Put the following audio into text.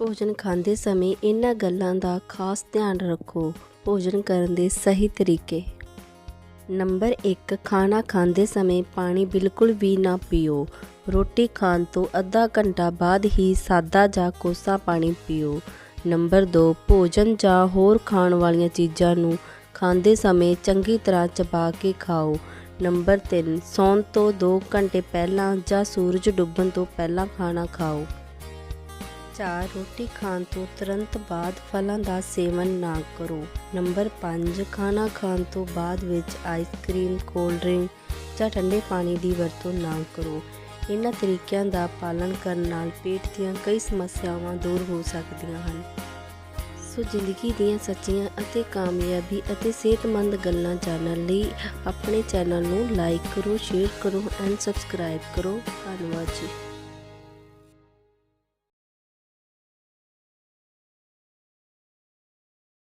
ਭੋਜਨ ਖਾਂਦੇ ਸਮੇਂ ਇਹਨਾਂ ਗੱਲਾਂ ਦਾ ਖਾਸ ਧਿਆਨ ਰੱਖੋ। ਭੋਜਨ ਕਰਨ ਦੇ ਸਹੀ ਤਰੀਕੇ। ਨੰਬਰ 1 ਖਾਣਾ ਖਾਂਦੇ ਸਮੇਂ ਪਾਣੀ ਬਿਲਕੁਲ ਵੀ ਨਾ ਪੀਓ। ਰੋਟੀ ਖਾਣ ਤੋਂ ਅੱਧਾ ਘੰਟਾ ਬਾਅਦ ਹੀ ਸਾਦਾ ਜਾਂ ਕੋਸਾ ਪਾਣੀ ਪੀਓ। ਨੰਬਰ 2 ਭੋਜਨ ਜਾਂ ਹੋਰ ਖਾਣ ਵਾਲੀਆਂ ਚੀਜ਼ਾਂ ਨੂੰ ਖਾਂਦੇ ਸਮੇਂ ਚੰਗੀ ਤਰ੍ਹਾਂ ਚਬਾ ਕੇ ਖਾਓ। ਨੰਬਰ 3 ਸੌਣ ਤੋਂ 2 ਘੰਟੇ ਪਹਿਲਾਂ ਜਾਂ ਸੂਰਜ ਡੁੱਬਣ ਤੋਂ ਪਹਿਲਾਂ ਖਾਣਾ ਖਾਓ। 4 ਰੋਟੀ ਖਾਣ ਤੋਂ ਤੁਰੰਤ ਬਾਅਦ ਫਲਾਂ ਦਾ ਸੇਵਨ ਨਾ ਕਰੋ। ਨੰਬਰ 5 ਖਾਣਾ ਖਾਣ ਤੋਂ ਬਾਅਦ ਵਿੱਚ ਆਈਸਕ੍ਰੀਮ ਕੋਲਡ ਡਰਿੰਕ ਜਾਂ ਠੰਡੇ ਪਾਣੀ ਦੀ ਵਰਤੋਂ ਨਾ ਕਰੋ। ਇਹਨਾਂ ਤਰੀਕਿਆਂ ਦਾ ਪਾਲਣ ਕਰਨ ਨਾਲ ਪੇਟ ਦੀਆਂ ਕਈ ਸਮੱਸਿਆਵਾਂ ਦੂਰ ਹੋ ਸਕਦੀਆਂ ਹਨ। ਸੋ ਜ਼ਿੰਦਗੀ ਦੀਆਂ ਸੱਚੀਆਂ ਅਤੇ ਕਾਮਯਾਬੀ ਅਤੇ ਸਿਹਤਮੰਦ ਗੱਲਾਂ ਜਾਣਨ ਲਈ ਆਪਣੇ ਚੈਨਲ ਨੂੰ ਲਾਈਕ ਕਰੋ ਸ਼ੇਅਰ ਕਰੋ ਐਂਡ ਸਬਸਕ੍ਰਾਈਬ ਕਰੋ। ਧੰਨਵਾਦ ਜੀ।